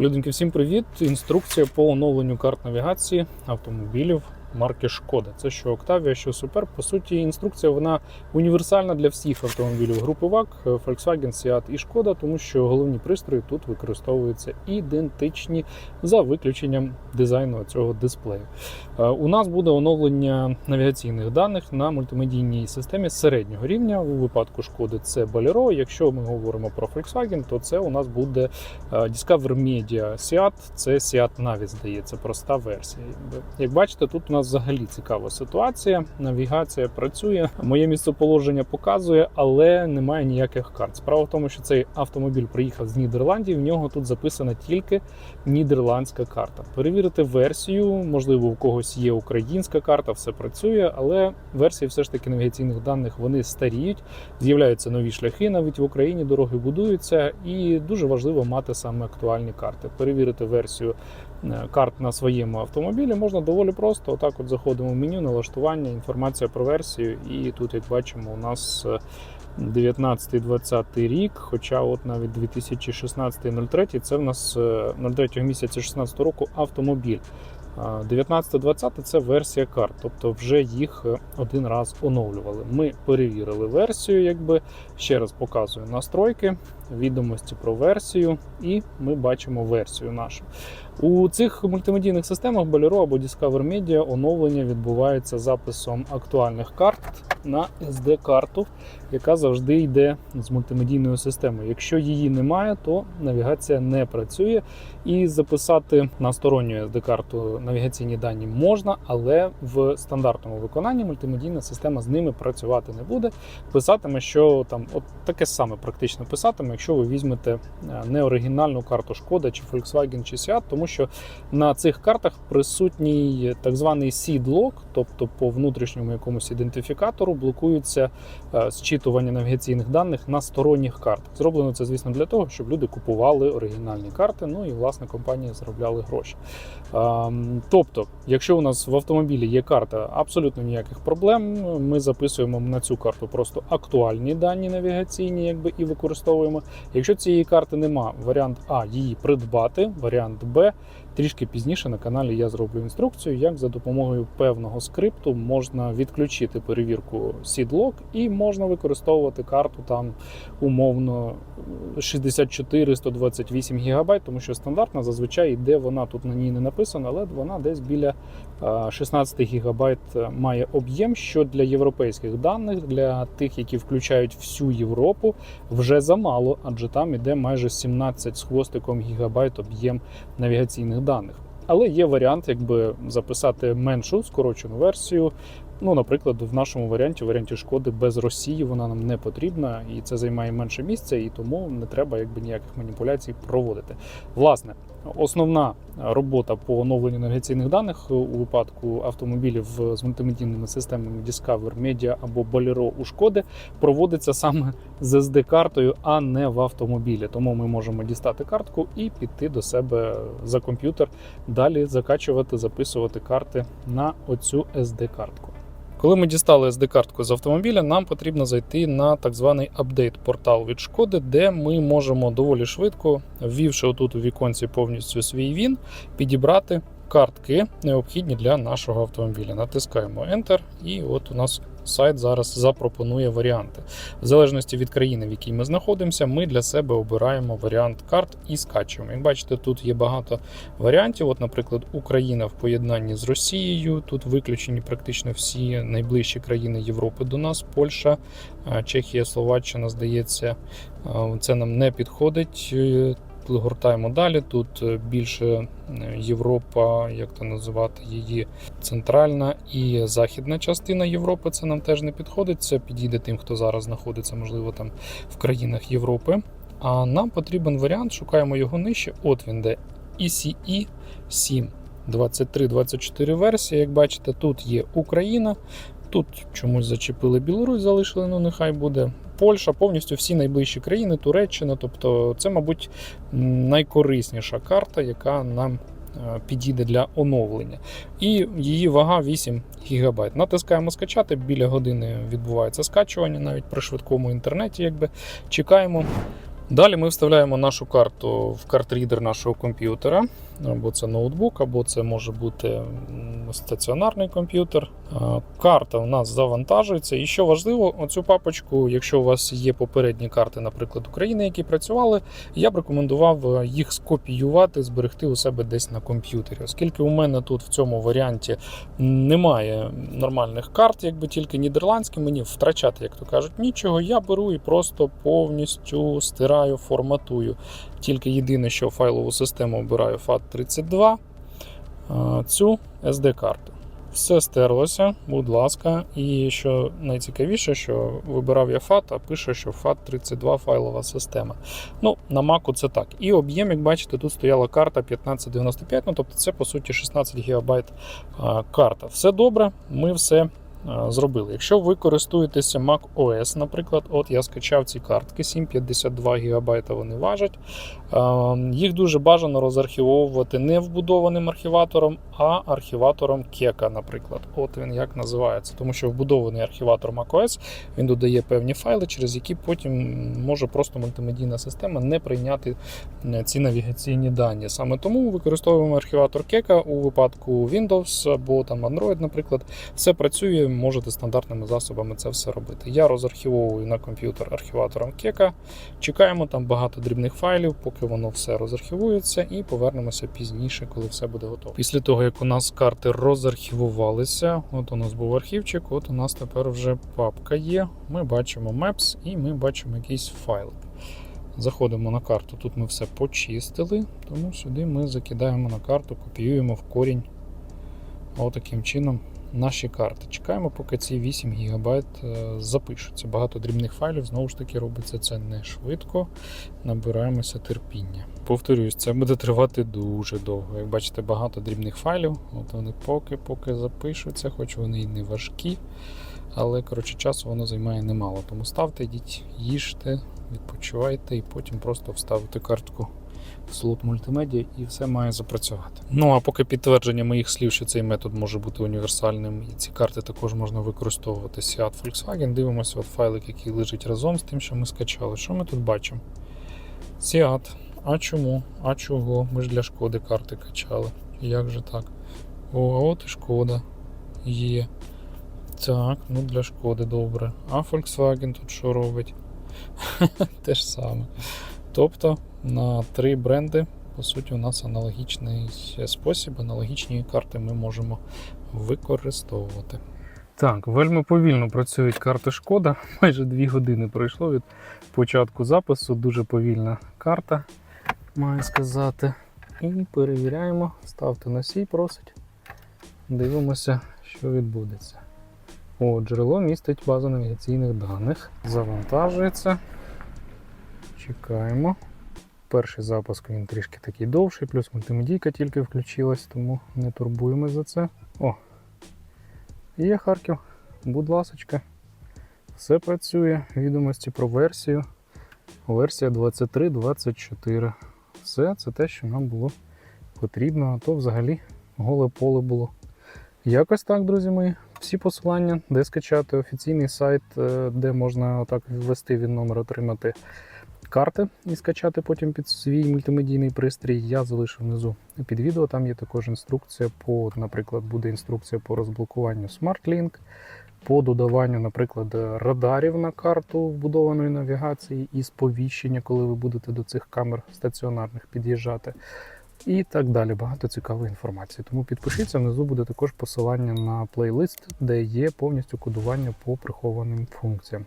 Людинки, всім привіт! Інструкція по оновленню карт навігації автомобілів марки Шкода. Це що Octavia, що Super. По суті, інструкція вона універсальна для всіх автомобілів групи VAG, Volkswagen, Seat і Шкода, тому що головні пристрої тут використовуються ідентичні за виключенням дизайну цього дисплею. Е, У нас буде оновлення навігаційних даних на мультимедійній системі середнього рівня. У випадку Шкоди це Bolero. Якщо ми говоримо про Volkswagen, то це у нас буде е, Discover Media Seat, це Seat Navi, здається, проста версія. Як бачите, тут у нас взагалі цікава ситуація. Навігація працює, моє місцеположення показує, але немає ніяких карт. Справа в тому, що цей автомобіль приїхав з Нідерландів. В нього тут записана тільки нідерландська карта. Перевірити версію, можливо, у когось є українська карта, все працює, але версії все ж таки навігаційних даних вони старіють. З'являються нові шляхи, навіть в Україні дороги будуються, і дуже важливо мати саме актуальні карти. Перевірити версію карт на своєму автомобілі можна доволі просто. Отак, от заходимо в меню, налаштування, інформація про версію, і тут, як бачимо, у нас. е, 19-20 рік, хоча от навіть 2016-03 це в нас е, 03 місяця 16 року автомобіль. 19-20 це версія карт, тобто вже їх е, один раз оновлювали. Ми перевірили версію, якби ще раз показую настройки, відомості про версію, і ми бачимо версію нашу. У цих мультимедійних системах Bolero або Discover Media оновлення відбувається записом актуальних карт на SD-карту, яка завжди йде з мультимедійною системою. Якщо її немає, то навігація не працює. І записати на сторонню SD-карту навігаційні дані можна, але в стандартному виконанні мультимедійна система з ними працювати не буде. Писатиме, що там от таке саме практично писатиме, якщо ви візьмете е, не оригінальну карту Шкода чи Volkswagen чи Seat, тому що на цих картах присутній так званий seed-lock, тобто по внутрішньому якомусь ідентифікатору блокується е, зчитування навігаційних даних на сторонніх картах. Зроблено це, звісно, для того, щоб люди купували оригінальні карти, ну і власне компанії заробляли гроші. Ем, Тобто, якщо у нас в автомобілі є карта, абсолютно ніяких проблем. Ми записуємо на цю карту просто актуальні дані навігаційні, якби і використовуємо. Якщо цієї карти нема, варіант А її придбати, варіант Б. Трішки пізніше на каналі я зроблю інструкцію, як за допомогою певного скрипту можна відключити перевірку SeedLock і можна використовувати карту там умовно 64-128 ГБ, тому що стандартна зазвичай йде вона тут на ній не написано, але вона десь біля е, 16 ГБ має об'єм, що для європейських даних, для тих, які включають всю Європу, вже замало, адже там іде майже 17 з хвостиком гігабайт об'єм навігаційних даних. Але є варіант, якби записати меншу скорочену версію. Ну, наприклад, в нашому варіанті, варіанті шкоди без Росії, вона нам не потрібна, і це займає менше місця, і тому не треба якби ніяких маніпуляцій проводити. Власне, основна робота по оновленню навігаційних даних у випадку автомобілів з мультимедійними системами Discover, Media або Bolero у шкоди проводиться саме з SD-картою, а не в автомобілі. Тому ми можемо дістати картку і піти до себе за комп'ютер, далі закачувати, записувати карти на оцю SD-картку. Коли ми дістали SD-картку з автомобіля, нам потрібно зайти на так званий апдейт-портал від шкоди, де ми можемо доволі швидко, ввівши отут у віконці повністю свій він, підібрати картки, необхідні для нашого автомобіля. Натискаємо Enter, і от у нас сайт зараз запропонує варіанти. В залежності від країни, в якій ми знаходимося, ми для себе обираємо варіант карт і скачуємо. Як бачите, тут є багато варіантів. От, наприклад, Україна в поєднанні з Росією. Тут виключені практично всі найближчі країни Європи до нас: Польща, е, Чехія, Словаччина, здається, Е, це нам не підходить. Е, далі. Тут е, більше е, Європа, як то називати її, центральна і західна частина Європи. Це нам теж не підходить. Це підійде тим, хто зараз знаходиться, можливо, там в країнах Європи. А нам потрібен варіант, шукаємо його нижче. От він де ECE 7. 23-24 версія. Як бачите, тут є Україна. Тут чомусь зачепили Білорусь, залишили, ну нехай буде. Польща, повністю всі найближчі країни, Туреччина. Тобто, це, мабуть, найкорисніша карта, яка нам е, підійде для оновлення. І її вага 8 ГБ. Натискаємо скачати. Біля години відбувається скачування, навіть при швидкому інтернеті. Якби чекаємо. Далі ми вставляємо нашу карту в картрідер нашого комп'ютера, або це ноутбук, або це може бути стаціонарний комп'ютер. Карта у нас завантажується. І що важливо, оцю папочку, якщо у вас є попередні карти, наприклад, України, які працювали, я б рекомендував е, їх скопіювати, зберегти у себе десь на комп'ютері, оскільки у мене тут в цьому варіанті немає нормальних карт, якби тільки нідерландські, мені втрачати, як то кажуть, нічого. Я беру і просто повністю стираю, форматую. Тільки єдине, що файлову систему обираю FAT32, цю SD-карту. Все стерлося, будь ласка. І що найцікавіше, що вибирав я FAT, а пише, що FAT32 файлова система. Ну, на Mac це так. І об'єм, як бачите, тут стояла карта 1595, ну тобто це по суті 16 ГБ карта. Все добре, ми все зробили. Якщо ви користуєтеся Mac OS, наприклад, от я скачав ці картки, 752 ГБ вони важать. Їх дуже бажано розархівовувати не вбудованим архіватором, а архіватором Keka, наприклад. От він як називається. Тому що вбудований архіватор macOS він додає певні файли, через які потім може просто мультимедійна система не прийняти е, ці навігаційні дані. Саме тому використовуємо архіватор Keka у випадку Windows або там Android, наприклад. Все працює, можете стандартними засобами це все робити. Я розархівовую на комп'ютер архіватором Keka. Чекаємо там багато дрібних файлів, поки воно все розархівується, і повернемося пізніше, коли все буде готово. Після того, як у нас карти розархівувалися, от у нас був архівчик, от у нас тепер вже папка є. Ми бачимо Maps і ми бачимо якийсь файл. Заходимо на карту. Тут ми все почистили, тому сюди ми закидаємо на карту, копіюємо в корінь отаким чином наші карти. Чекаємо, поки ці 8 ГБ е, запишуться. Багато дрібних файлів, знову ж таки, робиться це не швидко. Набираємося терпіння. Повторюсь, це буде тривати дуже довго. Як бачите, багато дрібних файлів. От вони поки-поки запишуться, хоч вони і не важкі. Але коротше, часу воно займає немало. Тому ставте, йдіть, їжте, відпочивайте і потім просто вставите картку слот мультимедіа і все має запрацювати. Ну а поки підтвердження моїх слів, що цей метод може бути універсальним, і ці карти також можна використовувати Seat Volkswagen. Дивимося от файлик, який лежить разом з тим, що ми скачали. Що ми тут бачимо? Seat. А чому? А чого? Ми ж для шкоди карти качали. Як же так? О, а от і шкода є. Так, ну для шкоди добре. А Volkswagen тут що робить? Те ж саме. Тобто на три бренди, по суті, у нас аналогічний спосіб, аналогічні карти ми можемо використовувати. Так, вельми повільно працюють карти шкода. Майже 2 години пройшло від початку запису. Дуже повільна карта, маю сказати. І перевіряємо, ставте носій, просить. Дивимося, що відбудеться. О, джерело містить базу навігаційних даних. Завантажується. Чекаємо. Перший запуск він трішки такий довший, плюс мультимедійка тільки включилась, тому не турбуємо за це. О! Є Харків, будь ласочка. Все працює. Відомості про версію. Версія 23.24. Все, це те, що нам було потрібно, а то взагалі голе поле було. Якось так, друзі мої. Всі посилання, де скачати офіційний сайт, е, де можна отак ввести він номер, отримати карти і скачати потім під свій мультимедійний пристрій. Я залишу внизу під відео. Там є також інструкція по, наприклад, буде інструкція по розблокуванню SmartLink, по додаванню, наприклад, радарів на карту вбудованої навігації і сповіщення, коли ви будете до цих камер стаціонарних під'їжджати. І так далі. Багато цікавої інформації. Тому підпишіться, внизу буде також посилання на плейлист, де є повністю кодування по прихованим функціям.